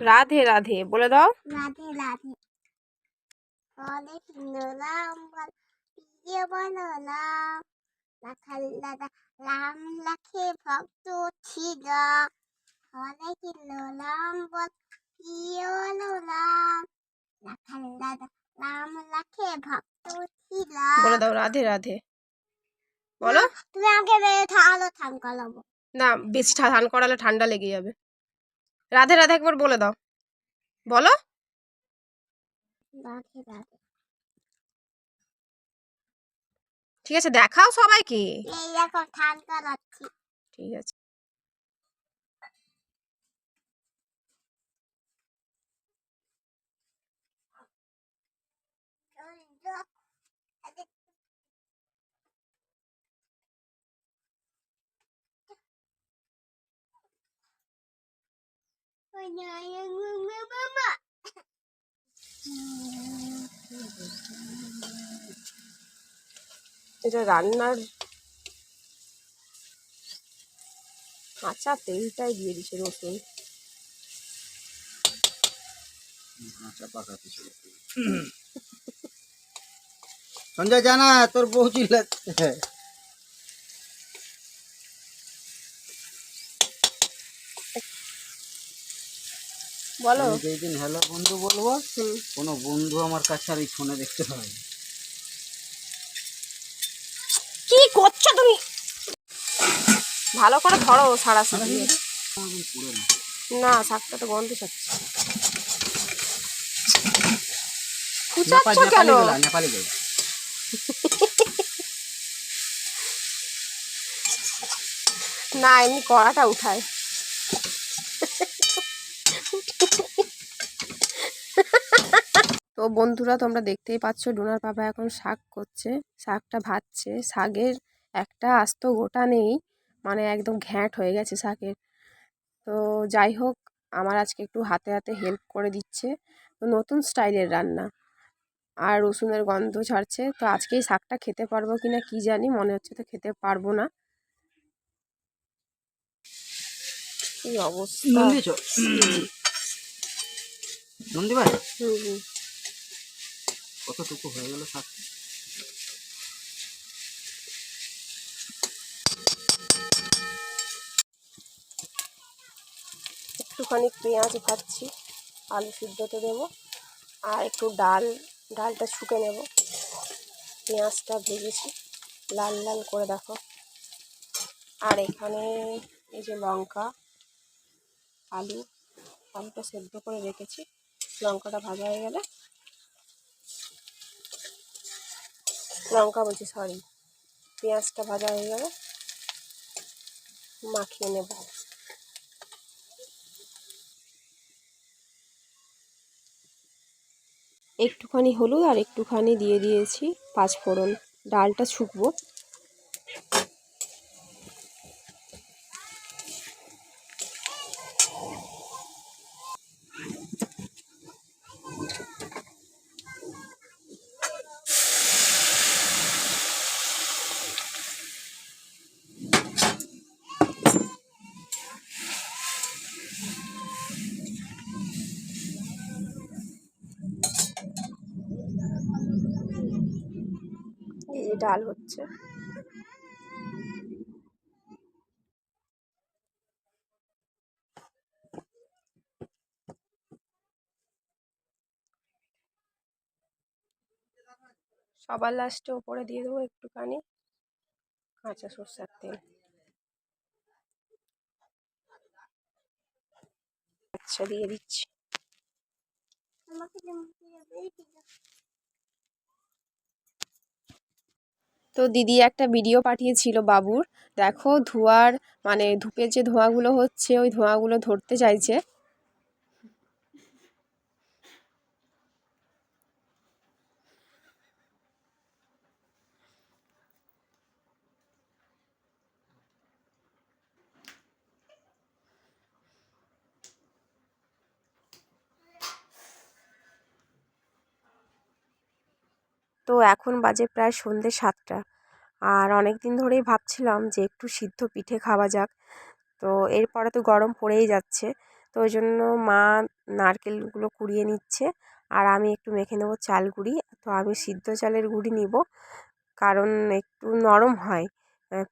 রাধে রাধে বলে দাও। রাধে রাধে। রাম প্রিয় রাম লাখে ভক্ত ছিল। রাম বল প্রিয় রাম লাখে ভক্ত ছিল। বলে দাও রাধে রাধে। বলো। তুমি আমাকে বেড়ে থালো থাম করাবো না বেশি ধান করালে ঠান্ডা লেগে যাবে। রাধে রাধে একবার বলে দাও। বলো। ঠিক আছে দেখাও সবাইকে। ঠিক আছে। এটা রান্নার কাঁচা তেলটাই দিয়ে দিছে রসুন। সঞ্জয় জানা তোর বউ চিল্লাচ্ছে। বলো। আমি যেই দিন হ্যালো বন্ধু বলব কোনো বন্ধু আমার কাছে আর এই ফোনে দেখতে না। কি করছ তুমি? ভালো করে ধরো সারা দিয়ে না। শাকটা তো গন্ধ ছাড়ছে। ফুচাচ্ছ কেন? নেপালি বেলা। না এমনি কড়াটা উঠায়। তো বন্ধুরা তোমরা দেখতেই পাচ্ছ ডোনার পাপা এখন শাক করছে শাকটা ভাজছে। শাকের একটা আস্ত গোটা নেই মানে একদম ঘ্যাঁট হয়ে গেছে শাকের। তো যাই হোক আমার আজকে একটু হাতে হাতে হেল্প করে দিচ্ছে। তো নতুন স্টাইলের রান্না আর রসুনের গন্ধ ছাড়ছে তো আজকে এই শাকটা খেতে পারব কি না কী জানি মনে হচ্ছে তো খেতে পারব না। কি অবস্থা? নুন নুন দিবা হুম, হুম। কতটুকু হয়ে গেল শাক? একটুখানি পেঁয়াজ ভাজছি, আলু সিদ্ধতে দেবো, আর একটু ডাল, ডালটা শুকে নেব। পেঁয়াজটা ভেজেছি, লাল লাল করে দেখো। আর এখানে এই যে লঙ্কা, আলু, আলুটা সেদ্ধ করে রেখেছি। লঙ্কাটা ভাজা হয়ে গেলে লঙ্কা বলছি সরি পেঁয়াজটা ভাজা হয়ে গেল মাখিয়ে নেব। একটুখানি হলুদ আর একটুখানি দিয়ে দিয়েছি পাঁচ ফোড়ন। ডালটা শুকবো ডাল হচ্ছে। সবার লাস্টে ওপরে দিয়ে দেবো একটুখানি কাঁচা সর্ষের তেল। আচ্ছা দিয়ে দিচ্ছি আমাকে যেমন করে বেশি তো দিদি একটা ভিডিও পাঠিয়েছিল বাবুর। দেখো ধোয়ার মানে ধূপের যে ধোঁয়াগুলো হচ্ছে, ওই ধোঁয়াগুলো ধরতে চাইছে। তো এখন বাজে প্রায় সন্ধ্যে সাতটা। আর অনেক দিন ধরেই ভাবছিলাম যে একটু সিদ্ধ পিঠে খাওয়া যাক। তো এরপরে তো গরম পড়েই যাচ্ছে। তো ওই জন্য মা নারকেলগুলো কুড়িয়ে নিচ্ছে। আর আমি একটু মেখে নেব চাল গুঁড়ি। তো আমি সিদ্ধ চালের গুঁড়ি নিব। কারণ একটু নরম হয়।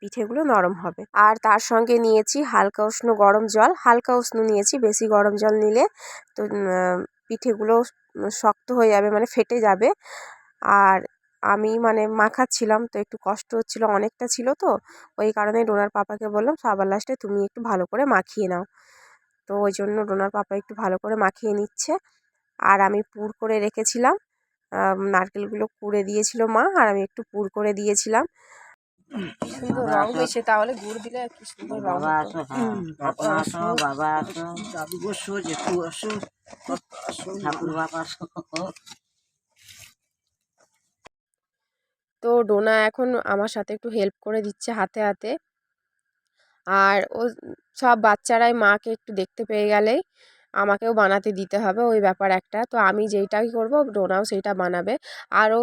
পিঠেগুলো নরম হবে। আর তার সঙ্গে নিয়েছি হালকা উষ্ণ গরম জল। হালকা উষ্ণ নিয়েছি, বেশি গরম জল নিলে তো পিঠেগুলো শক্ত হয়ে যাবে মানে ফেটে যাবে। আর আমি মানে মাখাচ্ছিলাম তো একটু কষ্ট হচ্ছিল অনেকটা ছিল তো। ওই কারণে ডোনার পাপাকে বললাম সবার লাস্টে তুমি একটু ভালো করে মাখিয়ে নাও। তো ওই জন্য ডোনার পাপা একটু ভালো করে মাখিয়ে নিচ্ছে। আর আমি পুর করে রেখেছিলাম। নারকেলগুলো কুড়ে দিয়েছিল মা আর আমি একটু পুর করে দিয়েছিলাম। সুন্দর রং হয়েছে তাহলে গুড় দিলে কি সুন্দর রং বাবা আসো হ্যাঁ আসো বাবা আসো। দাদু বসো জেঠু আসো। ঠাকুর বাবা আসো। তো ডোনা এখন আমার সাথে একটু হেল্প করে দিচ্ছে হাতে হাতে। আর ও সব বাচ্চারাই মাকে একটু দেখতে পেয়ে গেলেই আমাকেও বানাতে দিতে হবে ওই ব্যাপার একটা। তো আমি যেইটাই করব, ডোনাও সেইটা বানাবে। আর ও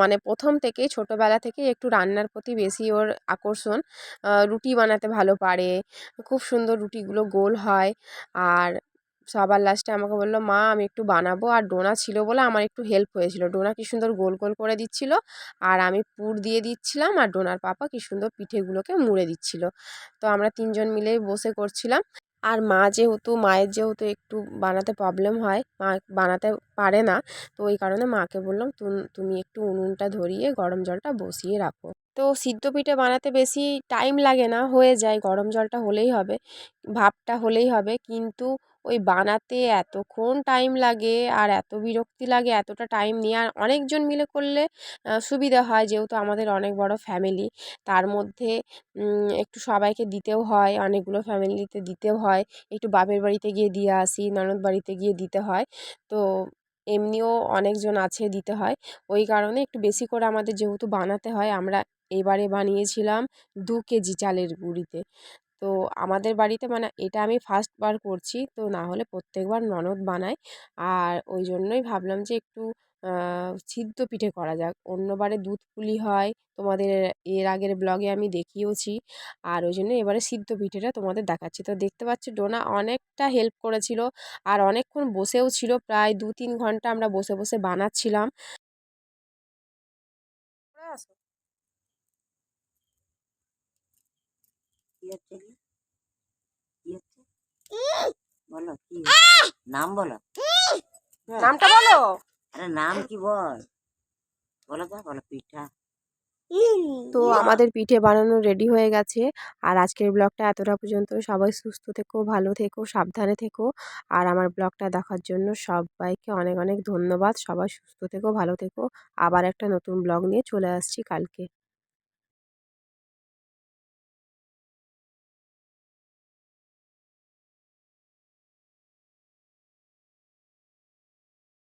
মানে প্রথম থেকেই, ছোটোবেলা থেকেই একটু রান্নার প্রতি বেশি ওর আকর্ষণ। রুটি বানাতে ভালো পারে, খুব সুন্দর রুটিগুলো গোল হয়। আর সবার লাস্টে আমাকে বলল, মা, আমি একটু বানাবো। আর ডোনা ছিল বলে আমার একটু হেল্প হয়েছিল। ডোনা কি সুন্দর গোল গোল করে দিচ্ছিল। আর আমি পুর দিয়ে দিচ্ছিলাম আর ডোনার পাপা কি সুন্দর পিঠেগুলোকে মুড়ে দিচ্ছিল। তো আমরা তিনজন মিলেই বসে করছিলাম। আর মা যেহেতু, মায়ের যেহেতু একটু বানাতে প্রবলেম হয়, মা বানাতে পারে না, তো ওই কারণে মাকে বললাম তুমি একটু উনুনটা ধরিয়ে গরম জলটা বসিয়ে রাখো। তো সিদ্ধ পিঠে বানাতে বেশি টাইম লাগে না, হয়ে যায়। গরম জলটা হলেই হবে, ভাপটা হলেই হবে। কিন্তু ওই বানাতে এতক্ষণ টাইম লাগে আর এত বিরক্তি লাগে, এতটা টাইম নিয়ে। আর অনেকজন মিলে করলে সুবিধা হয় যেহেতু আমাদের অনেক বড় ফ্যামিলি। তার মধ্যে একটু সবাইকে দিতেও হয়, অনেকগুলো ফ্যামিলিতে দিতেও হয়। একটু বাপের বাড়িতে গিয়ে দিয়ে আসি, ননদ বাড়িতে গিয়ে দিতে হয়। তো এমনিও অনেকজন আছে দিতে হয়। ওই কারণে একটু বেশি করে আমাদের যেহেতু বানাতে হয়, আমরা এবারে বানিয়েছিলাম দু কেজি চালের গুঁড়িতে। তো আমাদের বাড়িতে মানে এটা আমি ফার্স্ট বার করছি। তো না হলে প্রত্যেকবার ননদ বানায়। আর ওই জন্যই ভাবলাম যে একটু সিদ্ধ পিঠে করা যাক। অন্যবারে দুধ পুলি হয়, তোমাদের এর আগের ব্লগে আমি দেখিয়েওছি। আর ওই জন্য এবারে সিদ্ধ পিঠেটা তোমাদের দেখাচ্ছি। তো দেখতে পাচ্ছি ডোনা অনেকটা হেল্প করেছিল। আর অনেকক্ষণ বসেও ছিল। প্রায় দু তিন ঘণ্টা আমরা বসে বসে বানাচ্ছিলাম। কি হচ্ছে এগুলো? কি হচ্ছে বলো কি? নাম বলো। নামটা বলো। আরে নাম কি বল? বলো তো বলো পিঠা। তো আমাদের পিঠে বানানো রেডি হয়ে গেছে। আর আজকের ব্লগটা এতটা পর্যন্ত। সবাই সুস্থ থেকো ভালো থেকো সাবধানে থেকো। আর আমার ব্লগটা দেখার জন্য সবাইকে অনেক অনেক ধন্যবাদ। সবাই সুস্থ থেকো ভালো থেকো। আবার একটা নতুন ব্লগ নিয়ে চলে আসছি কালকে।